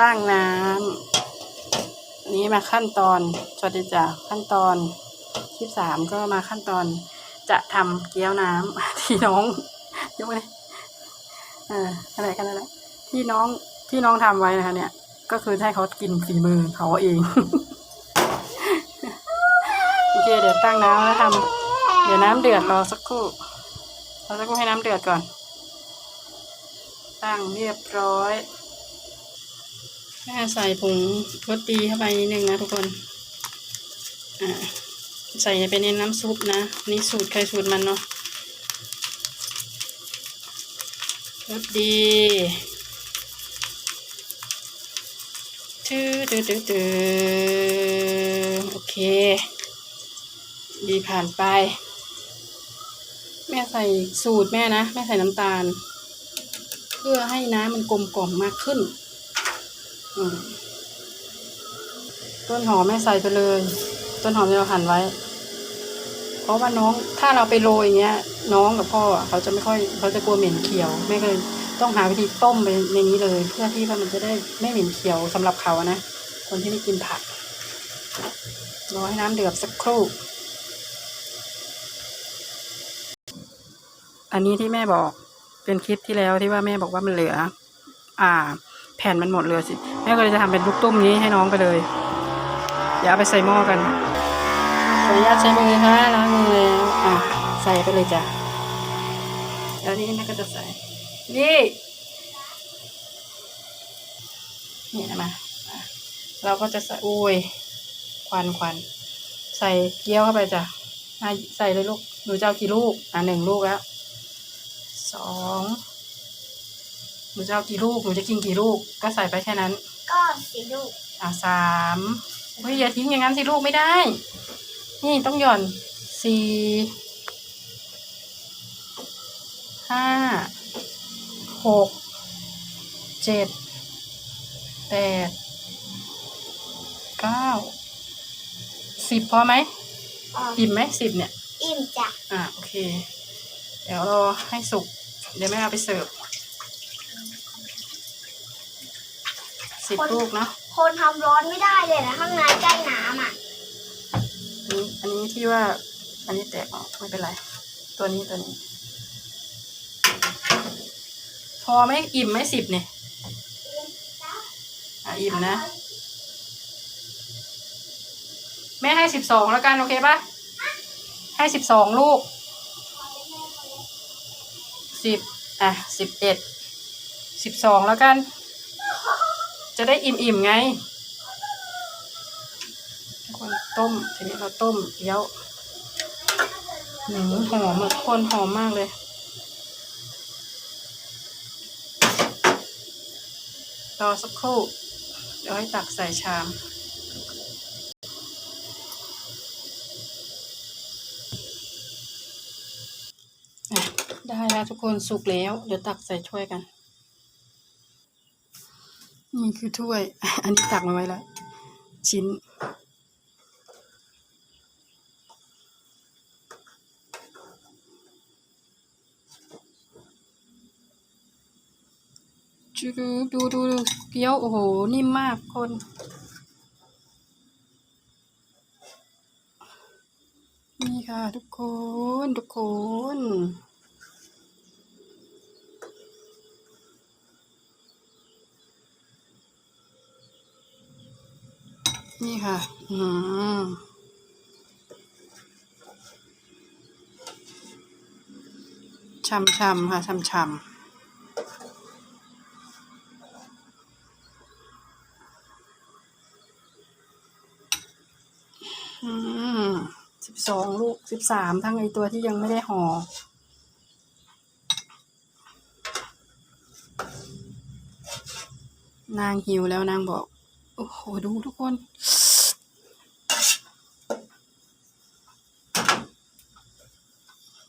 ตั้งน้ำอันนี้มาขั้นตอนสวัสดีจ้ะขั้นตอนที่สามก็มาขั้นตอนจะทำเกี๊ยวน้ำที่น้องยกไปเลยเอออะไรกันนั่นแหละที่น้องที่น้องทำไว้นะคะ เนี่ย ก็คือให้เขากินฝีมือเขาเองโอเคเดี๋ยวตั้งน้ำแล้วทำเดี๋ยวน้ำเดือดรอสักครู่รอสักครู่ให้น้ำเดือดก่อน ตั้งเรียบร้อย แม่ใส่ผงรสดีเข้าไปนิดนึงนะทุกคนอ่าใส่ไปในน้ำซุปนะ นี่สูตรใครสูตรมันเนาะรสดีตื้อตื้อตื้อตื้อโอเค ดีผ่านไป แม่ใส่สูตรแม่นะ แม่ใส่น้ำตาล เพื่อให้น้ำมันกลมกล่อมมากขึ้น ต้นหอมแม่ใส่ไปเลย ต้นหอมที่เราหั่นไว้ เพราะว่าน้องถ้าเราไปโรยอย่างเงี้ย น้องกับพ่อเขาจะไม่ค่อยเขาจะกลัวเหม็นเขียวแม่ก็เลยต้องหาวิธีต้มไปในนี้เลย เพื่อที่ว่ามันจะได้ไม่เหม็นเขียวสำหรับเขาอะนะคนที่ไม่กินผักรอให้น้ำเดือดสักครู่อันนี้ที่แม่บอกเป็นคลิปที่แล้วที่ว่าแม่บอกว่ามันเหลือ อ่า แผ่นมันหมดเหลยสิ แม่ก็เลยจะทำเป็นลูกตุ้มนี้ให้น้องไปเลยเดี๋ยวเอาไปใส่หม้อกันขออนุญาตใช้มือค่ะล้างมือแล้วอะใส่ไปเลยจ้ะแล้วทีนี้แม่ก็จะใส่นี่นี่นะมาอะเราก็จะใส่โอ้ยควันควันใส่เกี๊ยวเข้าไปจ้ะอะใส่เลยลูกหนูจะเอากี่ลูกอะหนึ่งลูกแล้วสองหนูจะเอากี่ลูกหนูจะกินกี่ลูกก็ใส่ไปแค่นั้น ก็สีลูกอะสามเฮ้ยอย่าทิ้งอย่างนั้นสิลูกไม่ได้ นี่ต้องหย่อนสี่ห้าหกเจ็ดแปดเก้าสิบพอไหมอะอิ่มไหมสิบเนี่ย อิ่มจ้ะ อะโอเค เดี๋ยวรอให้สุก เดี๋ยวแม่เอาไปเสิร์ฟ สิบลูกเนาะคนทำร้อนไม่ได้เลยนะข้างในใกล้น้ำอะอันนี้อันนี้ที่ว่า อันนี้แตกออกไม่เป็นไร ตัวนี้ตัวนี้ พอไหมอิ่มไหมสิบเนี่ยอะอิ่มนะ แม่ให้สิบสองแล้วกัน โอเคปะให้สิบสองลูกสิบอะสิบเอ็ดสิบสองแล้วกัน จะได้อิ่มๆไงทุกคนต้มทีนี้เราต้มเกี๊ยวหนึ่งหอมทุกคนหอมมากเลยรอสักครู่เดี๋ยวให้ตักใส่ชามอ่ได้แล้วทุกคนสุกแล้ว เดี๋ยวตักใส่ถ้วยกัน นี่คือถ้วย อันนี้ตักมาไว้แล้ว ชิ้น ดูดูดูดูเกี๊ยว โอ้โห นิ่มมากคนนี่ค่ะทุกคน ทุกคน นี่ค่ะ อืมช่ำค่ะช่ำๆอืมสิบสองลูกสิบสามทั้งไอตัวที่ยังไม่ได้ห่อนางหิวแล้วนางบอก โอ้โห ดูทุกคน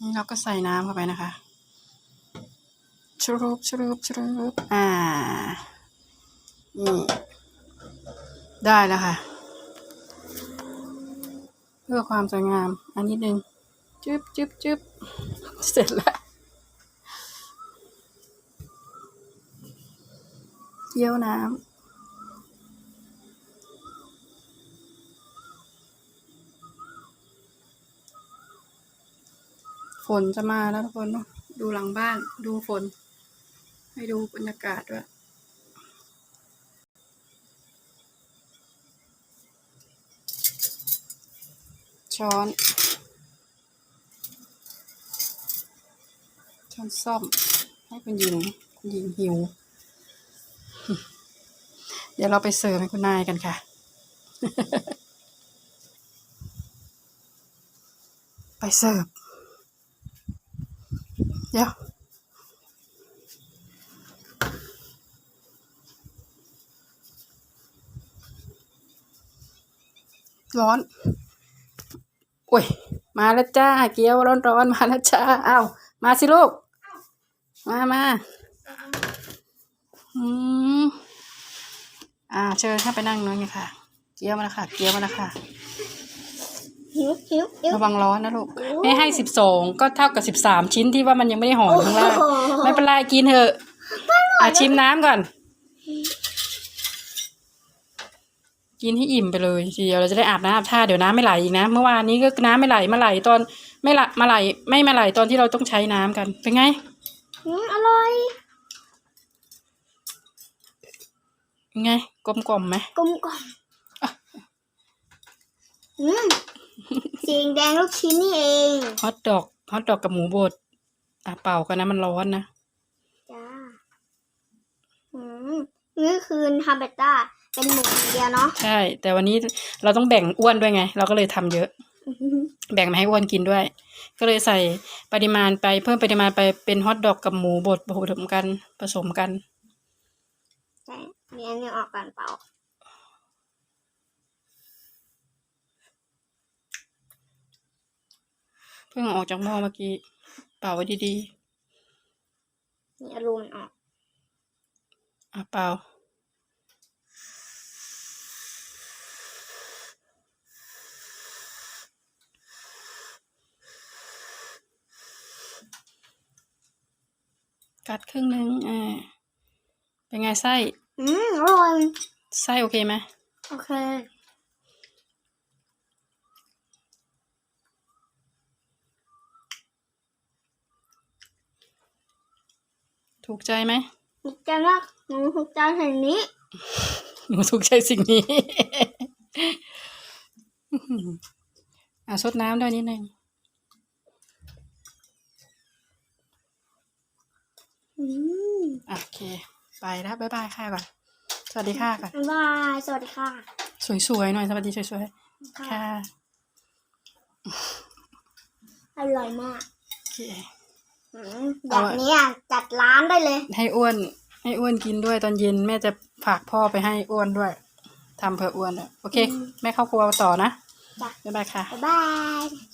นี่เราก็ใส่น้ำเข้าไปนะคะ ชุรุบชุรุบชุรุบอ่า นี่ ได้แล้วค่ะ เพื่อความสวยงาม อันนิดนึงจึ๊บจึ๊บจึ๊บเสร็จแล้วเกี๊ยวน้ำ นจะมาแล้วทุกคนดูหลังบ้านดูฝน ให้ดูบรรยากาศด้วยช้อน ช้อนซ่อม ให้คุณหญิงคุณหญิงหิว เดี๋ยวเราไปเสิร์ฟให้คุณนายกันค่ะไปเสิร์ฟ เดี๋ยวร้อน โอ้ย มาแล้วจ้า เกี๊ยวร้อนๆมาแล้วจ้าเอามาสิลูก มามาอืมอ่า เชิญเข้าไปนั่งนู้นเลยค่ะ เกี๊ยวมาแล้วค่ะ เกี๊ยวมาแล้วค่ะ หิวหิวหิวระวังร้อนนะลูกแม่ให้สิบสองก็เท่ากับสิบสามชิ้นที่ว่ามันยังไม่ได้ห่ออยู่ข้างล่างโอ้โหไม่เป็นไรกินเถอะอะชิมน้ำก่อน กินให้อิ่มไปเลยทีเดียวเราจะได้อาบน้ำอาบท่าเดี๋ยวน้ำไม่ไหลอีกนะเมื่อวานนี้ก็น้ำไม่ไหลมาไหลตอนไม่ไหลมาไหลไม่มาไหลตอนที่เราต้องใช้น้ำกันเป็นไงอืมอร่อยเป็นไงกลมกล่อมไหมกลมกล่อมอืม สีแดงลูกชิ้นนี่เองฮอทดอกฮอทดอกกับหมูบดอะเป่ากันนะมันร้อนนะจ้าอืมนี่คือทำเบต้าเป็นหมูอย่างเดียวเนาะใช่ แต่วันนี้เราต้องแบ่งอ้วนด้วยไง เราก็เลยทำเยอะ แบ่งมาให้อ้วนกินด้วย ก็เลยใส่ปริมาณไปเพิ่มปริมาณไปเป็นฮอทดอกกับหมูบดผสมกันผสมกันใช่มีอันหนึงออกก่อนเปล่า เพิ่งเอาออกจากหม้อเมื่อกี้เป่าไว้ดีมีอลูมันออกๆอะเป่ากัดครึ่งนึงอ่าเป็นไงไส้ อืมอร่อย ไส้โอเคไหมโอเค ถูกใจไหมถูกใจมากหนูถูกใจแห่งนี้ หนูถูกใจสิ่งนี้อะซดน้ำด้วยนิดนึงอืมโอเค ไปแล้วบ๊ายบายค่ะก่อนสวัสดีค่ะก่อนบ๊ายบาย สวัสดีค่ะ สวยๆหน่อย สวัสดีสวยๆ ค่ะ อร่อยมาก โอเคอืม แบบนี้อะจัดร้านได้เลย ให้อ้วน ให้อ้วนกินด้วยตอนเย็นแม่จะฝากพ่อไปให้อ้วนด้วยทำเผื่ออ้วนด้วยโอเคอืมแม่เข้าครัวต่อนะ จ้ะ บ๊ายบายค่ะ บ๊ายบาย